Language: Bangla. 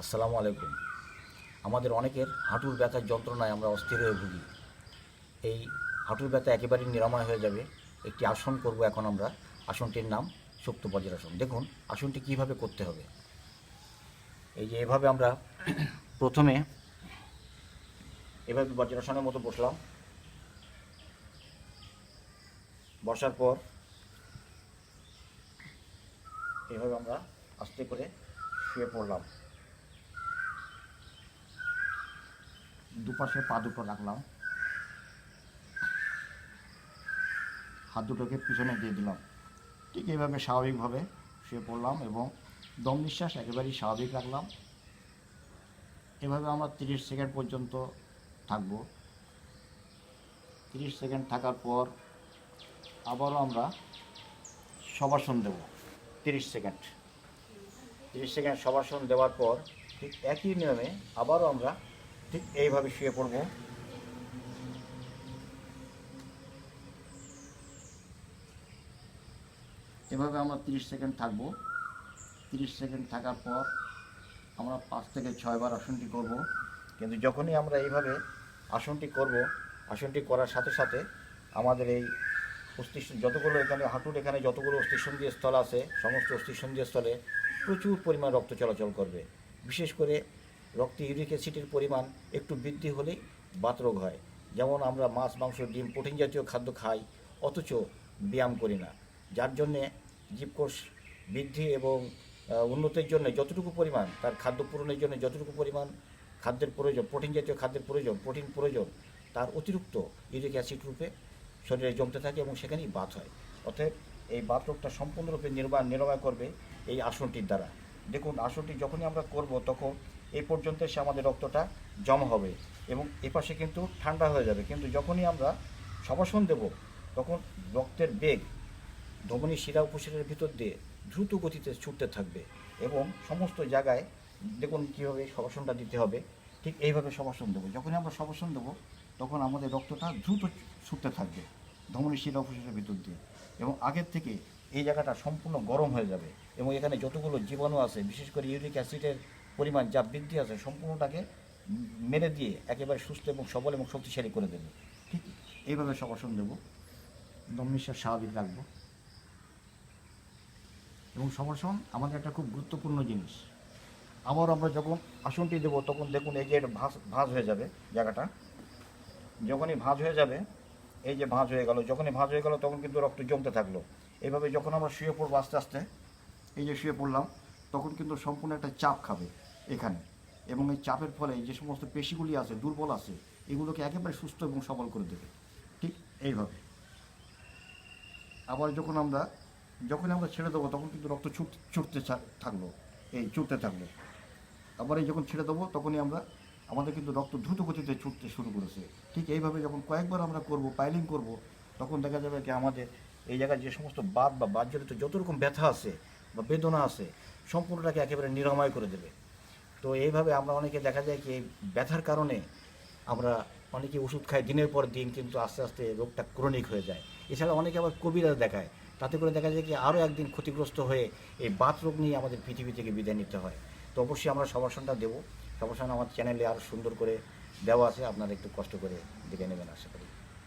আসসালামু আলাইকুম। আমাদের অনেকের হাঁটুর ব্যথার যন্ত্রণায় আমরা অস্থির হয়ে ভুগি। এই হাঁটুর ব্যথা একেবারেই নিরাময় হয়ে যাবে। একটি আসন করব এখন আমরা। আসনটির নাম শক্ত বজ্রাসন দেখুন, আসনটি কীভাবে করতে হবে। এই যে এভাবে আমরা প্রথমে এভাবে বজ্রাসনের মতো বসলাম। বসার পর এভাবে আমরা আস্তে করে শুয়ে পড়লাম। দুপাশে পা দুটো রাখলাম। হাত দুটোকে পিছনে দিয়ে দিলাম। ঠিক এইভাবে স্বাভাবিকভাবে শুয়ে পড়লাম এবং দম নিঃশ্বাস একেবারেই স্বাভাবিক রাখলাম। এভাবে আমরা তিরিশ সেকেন্ড পর্যন্ত থাকব। তিরিশ সেকেন্ড থাকার পর আবারও আমরা সবাসন দেব। তিরিশ সেকেন্ড। তিরিশ সেকেন্ড সবাসন দেওয়ার পর ঠিক একই নিয়মে আবারও আমরা ঠিক এইভাবে শুয়ে পড়ব। এভাবে আমরা তিরিশ সেকেন্ড থাকব। তিরিশ সেকেন্ড থাকার পর আমরা পাঁচ থেকে ছয়বার আসনটি করব। কিন্তু যখনই আমরা এইভাবে আসনটি করব, আসনটি করার সাথে সাথে আমাদের এই অস্থি যতগুলো এখানে, হাঁটুর এখানে যতগুলো অস্থিসন্ধি স্থল আছে, সমস্ত অস্থিসন্ধি স্থলে প্রচুর পরিমাণ রক্ত চলাচল করবে। বিশেষ করে রক্তে ইউরিক অ্যাসিডের পরিমাণ একটু বৃদ্ধি হলেই বাতরোগ হয়। যেমন আমরা মাছ, মাংস, ডিম, প্রোটিন জাতীয় খাদ্য খাই, অথচ ব্যায়াম করি না। যার জন্যে জীবকোষ বৃদ্ধি এবং উন্নতির জন্য যতটুকু পরিমাণ, তার খাদ্য পূরণের জন্য যতটুকু পরিমাণ খাদ্যের প্রয়োজন, প্রোটিন জাতীয় খাদ্যের প্রয়োজন, প্রোটিন প্রয়োজন, তার অতিরিক্ত ইউরিক অ্যাসিড রূপে শরীরে জমতে থাকে এবং সেখানেই বাত হয়। অতএব এই বাত রোগটা সম্পূর্ণরূপে নির্বাণ নিরাময় করবে এই আসনটির দ্বারা। দেখুন, আসনটি যখনই আমরা করব তখন এই পর্যন্ত এসে আমাদের রক্তটা জমা হবে এবং এপাশে কিন্তু ঠান্ডা হয়ে যাবে। কিন্তু যখনই আমরা সবাসন দেব, তখন রক্তের বেগ ধমনী শিরা উপশিরার ভিতর দিয়ে দ্রুত গতিতে ছুটতে থাকবে এবং সমস্ত জায়গায় দেখুন কীভাবে সবাসনটা দিতে হবে, ঠিক এইভাবে সবাসন দেবো। যখনই আমরা সবাসন দেবো, তখন আমাদের রক্তটা দ্রুত ছুটতে থাকবে ধমনী শিরা উপশিরার ভিতর দিয়ে এবং আগের থেকে এই জায়গাটা সম্পূর্ণ গরম হয়ে যাবে এবং এখানে যতগুলো জীবাণু আছে, বিশেষ করে ইউরিক অ্যাসিডের পরিমাণ যা বৃদ্ধি আছে সম্পূর্ণটাকে মেরে দিয়ে একেবারে সুস্থ এবং সবল এবং শক্তিশালী করে দেবে। ঠিক এইভাবে সবাসন দেবো। দম নিঃশ্বাস স্বাভাবিক রাখব। এবং সমাসন আমাদের একটা খুব গুরুত্বপূর্ণ জিনিস। আবার আমরা যখন আসনটি দেবো, তখন দেখুন এই যে ভাঁজ ভাঁজ হয়ে যাবে জায়গাটা। যখনই ভাঁজ হয়ে যাবে, এই যে ভাঁজ হয়ে গেল, যখনই ভাঁজ হয়ে গেল, তখন কিন্তু রক্ত জমতে থাকল। এইভাবে যখন আমরা শুয়ে পড়ব আস্তে আস্তে, এই যে শুয়ে পড়লাম, তখন কিন্তু সম্পূর্ণ একটা চাপ খাবে। এখানে। এবং এই চাপের ফলে যে সমস্ত পেশিগুলি আছে, দুর্বল আছে, এগুলোকে একেবারে সুস্থ এবং সবল করে দেবে। ঠিক এইভাবে। আবার যখন আমরা যখন আমরা ছেড়ে দেবো, তখন কিন্তু রক্ত ছুট, ছুটতে থাকল। এই ছুটতে থাকল। আবার এই যখন ছেড়ে দেবো, তখনই আমরা, আমাদের কিন্তু রক্ত দ্রুত গতিতে ছুটতে শুরু করেছে। ঠিক এইভাবে যখন কয়েকবার আমরা করব, পাইলিং করব, তখন দেখা যাবে কি আমাদের এই জায়গায় যে সমস্ত বাদ বা বাদ বাদজনিত যত রকম ব্যথা আছে বা বেদনা আছে, সম্পূর্ণটাকে একেবারে নিরাময় করে দেবে। তো এইভাবে আমরা অনেকে দেখা যায় কি ব্যথার কারণে আমরা অনেকে ওষুধ খাই, দিনের পর দিন কিন্তু আস্তে আস্তে রোগটা ক্রনিক হয়ে যায়। এছাড়া অনেকে আবার কবিরাজ দেখায়, তাতে করে দেখা যায় কি আরও একদিন ক্ষতিগ্রস্ত হয়ে এই বাত রোগ নিয়ে আমাদের পৃথিবী থেকে বিদায় নিতে হয়। তো অবশ্যই আমরা সবাসনটা দেবো। সবাসন আমার চ্যানেলে আরও সুন্দর করে দেওয়া আছে, আপনারা একটু কষ্ট করে দেখে নেবেন, আশা করি।